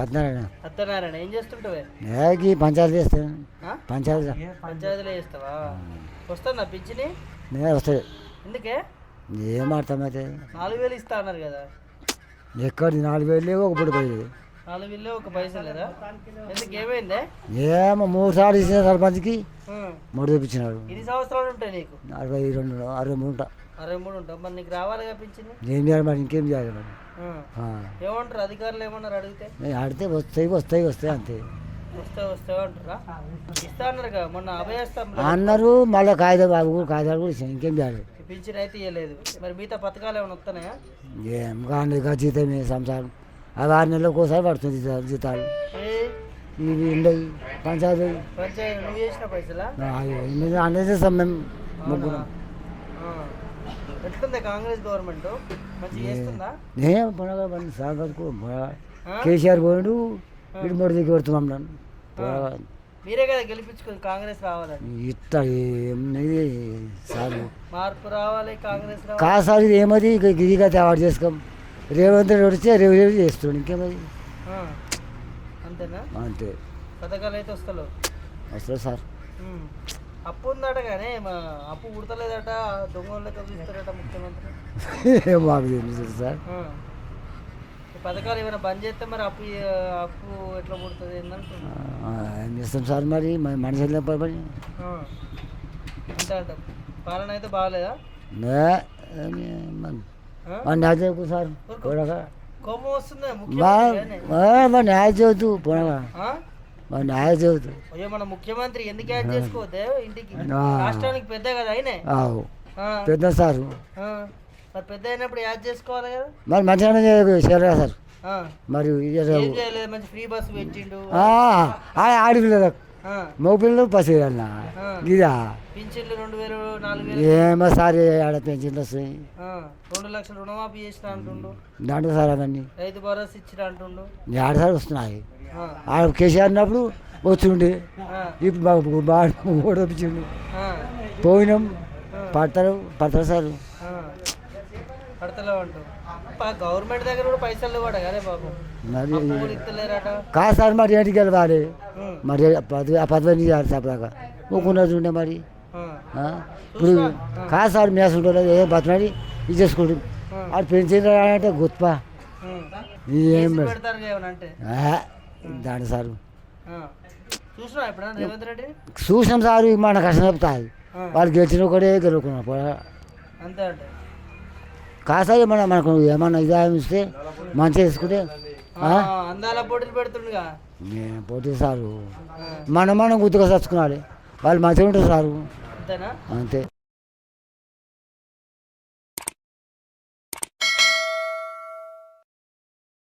సత్యనారాయణ. సత్యనారాయణ ఏం చేస్తుంటావే? నేకి పంచాయతీ చేస్తాను? పంచాయతీ. పంచాయతీలో చేస్తావా? వస్తుందా పింఛని నేను వస్తాయి ఎందుకే? ఏం అర్థమైతే నాలుగు వేలు ఇస్తా అన్నారు కదా. ఎక్కడ నాలుగు వేలు లేవు ఒక పూట పోయేది. నాలుగు వేలు ఒక పైసలు లేదా? ఎందుకు ఏమైందే? ఏమో మూడు సార్లు ఇచ్చిన సర్పంచ్కి. మూడు చూపించినాడు ఎన్ని సంవత్సరాలు ఉంటాయి నీకు? అరవై రెండు అరవై మూడు ఉంటా. అరవై మూడు ఉంటావు మరి నీకు ఏం చేయాలి మరి? ఇంకేం చేయాలి మరి. ఏమంటారు? అధికారులు ఏమన్నారు అడిగితే? ఆడితే వస్తాయి వస్తాయి వస్తాయి అంతే. అన్నారు మళ్ళీ కాగితాలు అవి కూడా కూడా ఇచ్చాను ఇంకేం చేయాలి? పింఛన్ అయితే ఇవ్వలేదు మరి మిగతా పథకాలు ఏమైనా వస్తున్నాయా? ఏం కానీ జీతమే సంసారం. అవి ఆరు నెలలకు ఒకసారి పడుతుంది జీతాలు. ఇవి ఉండయి. పంచాయతీ. పంచాయతీ నువ్వు చేసిన పైసలా? అనేది చేస్తాం మేము ముగ్గురు. ఎట్లుంది కాంగ్రెస్ గవర్నమెంట్? మంచిగా చేస్తుందా? పొనగా సాగర్కు ఆ? కేసీఆర్ పోయాడు ఇటు మూడు దిగి పెడుతున్నాం నన్ను మీరే కదా గెలిపించుకుంది కాంగ్రెస్ రావాలని. ఇట్ట ఏమన్నది సార్ మార్పు రావాలి కాంగ్రెస్ కాదు సార్ ఇది ఏమది ఇక ఇదిగా తేవాడు చేసుకోం రేవంత్ రెడ్డి వస్తే రేవు రేవు చేస్తాడు ఇంకేమది. అంతేనా? అంతే. పథకాలు అయితే వస్తలేవు. వస్తుంది సార్. అప్పు ఉందట కానీ అప్పు పుడతలేదట దొంగల లెక్క చూస్తారట ముఖ్యమంత్రి. మాకు తెలుసు సార్. పథకాలు ఏమైనా బంద్ చేస్తే మరి అప్పు అప్పు ఎట్లా పుడుతుంది ఏం చేస్తాం సార్ మరి? మన మనిషి పని అంతే అంట పాలన అయితే బాగాలేదా? మన- న్యాయ చదువుకు సార్. కోపం వస్తుంది న్యాయ చదువుతూ పోనగా? మన న్యాయ చదువుతూ అయ్యో మన ముఖ్యమంత్రి ఎందుకు యాడ్ చేసుకోవద్దే ఇంటికి. రాష్ట్రానికి పెద్ద కదా ఆవు. పెద్ద సారు. మరి పెద్ద అయినప్పుడు యాడ్ చేసుకోవాలి కదా? మరి మంచిగానే సార్. మరి మంచి ఫ్రీ బస్సు పెట్టిండు. ఆ, ఆ, ఆడపిల్లలకు ఆ. మగ పిల్లలు పసి అన్న ఆ. ఇదా ఏమో సార్ ఆడ పెంచింది వస్తాయి ఆ. రెండు లక్షలు రుణమాఫీ చేసిన అంటుండు దాంట్లో సార్ అవన్నీ రైతు భరోసా ఇచ్చిన అంటుండు ఆడ సార్ వస్తున్నాయి. ఆడ కేసీఆర్ ఉన్నప్పుడు వచ్చిండే. ఇప్పుడు బాగా బాగా ఓడిపించిండు. పోయినాం పడతారు పడతారు సార్ ఆ. పడతలేవు అంటూ ప- గవర్నమెంట్ దగ్గర కూడా పైసలు ఇవ్వడ కదా బాబు. మరి అప్పులు ఇస్తలేరట. కాదు సార్ మరి ఏంటికి వెళ్ళాలి ఉం. మరి పదవి ఆ పదవి చేయాలి ఊకున్నది ఉండే మరి? ఇప్పుడు కాదు సార్ మేస్ ఉంటుంది ఏ బతనాడి ఇది అది పెంచింది అంటే గుత్ప. ఏం దాని సార్. చూసినాం సార్ మన కష్టం చెప్తాది ఆ. వాళ్ళు గెలిచిన ఒకటే గెలుకున్నాం అంతే సార్ మన మనకు ఏమన్నా ఇదా ఇస్తే మంచిగా తీసుకుంటే ఆ, అందాల పోటీలు పెడుతుండగా. నేను పోటీ సారు. మనం మనం గుర్తుగా చచ్చుకోవాలి వాళ్ళు మంచిగా ఉంటారు సారు. అంతే.